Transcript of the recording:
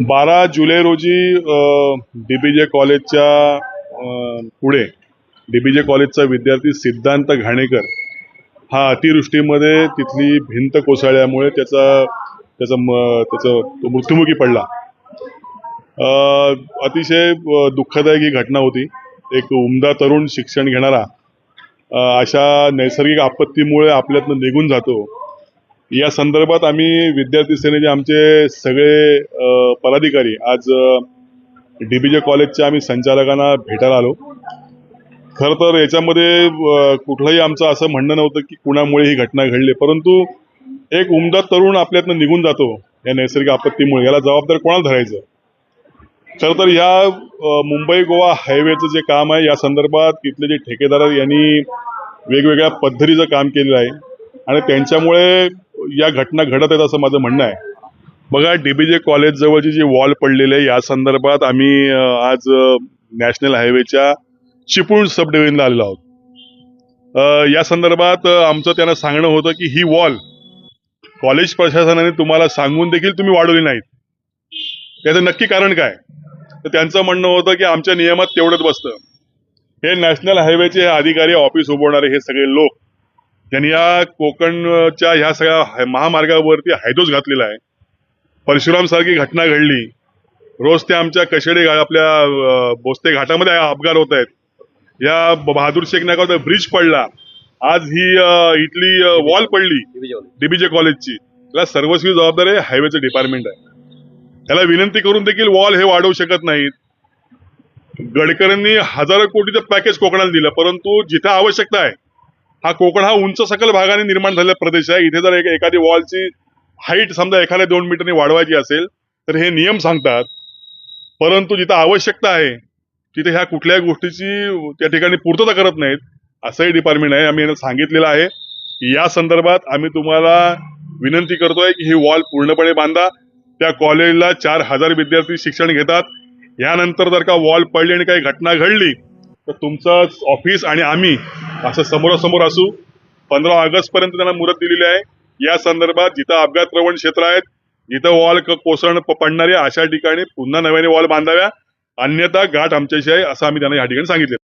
बारा जुलै रोजी D B J कॉलेजच्या पुढे डी बी जे कॉलेजचा विद्यार्थी सिद्धांत घाणेकर हा अतिवृष्टीमध्ये तिथली भिंत कोसळल्यामुळे त्याचा त्याचा म- त्याचा तो मृत्युमुखी पडला. अतिशय दुःखदायक ही घटना होती. एक उमदा तरुण शिक्षण घेणारा अशा नैसर्गिक आपत्तीमुळे आपल्यातनं निघून जातो. या संदर्भात आम्ही विद्यार्थी सेनेचे आमचे सगळे पदाधिकारी आज डी बी जे कॉलेजच्या आम्ही संचालकांना भेटायला आलो. खरं तर याच्यामध्ये कुठलंही आमचं असं म्हणणं नव्हतं की कुणामुळे ही घटना घडली. परंतु एक उमदा तरुण आपल्यातनं निघून जातो या नैसर्गिक आपत्तीमुळे. याला जबाबदार कोणाला धरायचं? खरं तर या मुंबई गोवा हायवेचं जे काम आहे या संदर्भात तिथले जे ठेकेदार यांनी वेगवेगळ्या पद्धतीचं काम केलेलं आहे. आणि त्यांच्यामुळे या घटना घडत आहेत असं माझं म्हणणं आहे. बघा डीबीजे कॉलेज जवळची जी वॉल पडलेली आहे या संदर्भात आम्ही आज नॅशनल हायवेच्या चिपळूण सब डिव्हिजनला आलेलो आहोत. या संदर्भात आमचं त्यांना सांगणं होतं की ही वॉल कॉलेज प्रशासनाने तुम्हाला सांगून देखील तुम्ही वाढवली नाहीत. त्याचं नक्की कारण काय? तर त्यांचं म्हणणं होतं की आमच्या नियमात तेवढंच बसतं. हे नॅशनल हायवेचे अधिकारी ऑफिस उभवणारे हे सगळे लोक त्यांनी या कोकणच्या ह्या सगळ्या महामार्गावरती हायदोस घातलेला आहे. परशुराम सारखी घटना घडली. रोज ते आमच्या कशेडे आपल्या बोस्ते घाटामध्ये अपघात होत आहेत. या बहादूर शेख नाकावर ब्रिज पडला. आज ही इथली वॉल पडली. डीबीजे कॉलेजची. त्याला सर्वस्वी जबाबदार आहे हायवेचं डिपार्टमेंट आहे. त्याला विनंती करून देखील वॉल हे वाढवू शकत नाहीत. गडकरींनी हजारो कोटीचं पॅकेज कोकणाला दिलं परंतु जिथं आवश्यकता आहे हा कोकण हा उंच सकल भागाने निर्माण झालेला प्रदेश आहे. इथे जर एक- एखादी वॉलची हाईट समजा एखाद्या दोन मीटरने वाढवायची असेल तर हे नियम सांगतात. परंतु जिथं आवश्यकता आहे तिथे ह्या कुठल्याही गोष्टीची त्या ठिकाणी पूर्तता करत नाहीत असंही डिपार्टमेंट आहे. आम्ही यांना सांगितलेलं आहे. या संदर्भात आम्ही तुम्हाला विनंती करतोय की ही वॉल पूर्णपणे बांधा. त्या कॉलेजला चार हजार विद्यार्थी शिक्षण घेतात. यानंतर जर का वॉल पडली आणि काही घटना घडली तर तुमचं ऑफिस आणि आम्ही असं समोरासमोर असू. पंधरा ऑगस्ट पर्यंत त्यांना मुदत दिलेली आहे. या संदर्भात जिथं अपघात प्रवण क्षेत्र आहेत जिथं वॉल कोसळण पडणारे अशा ठिकाणी पुन्हा नव्याने वॉल बांधाव्या. अन्यथा गाठ आमच्याशी आहे असं आम्ही त्यांना या ठिकाणी सांगितलं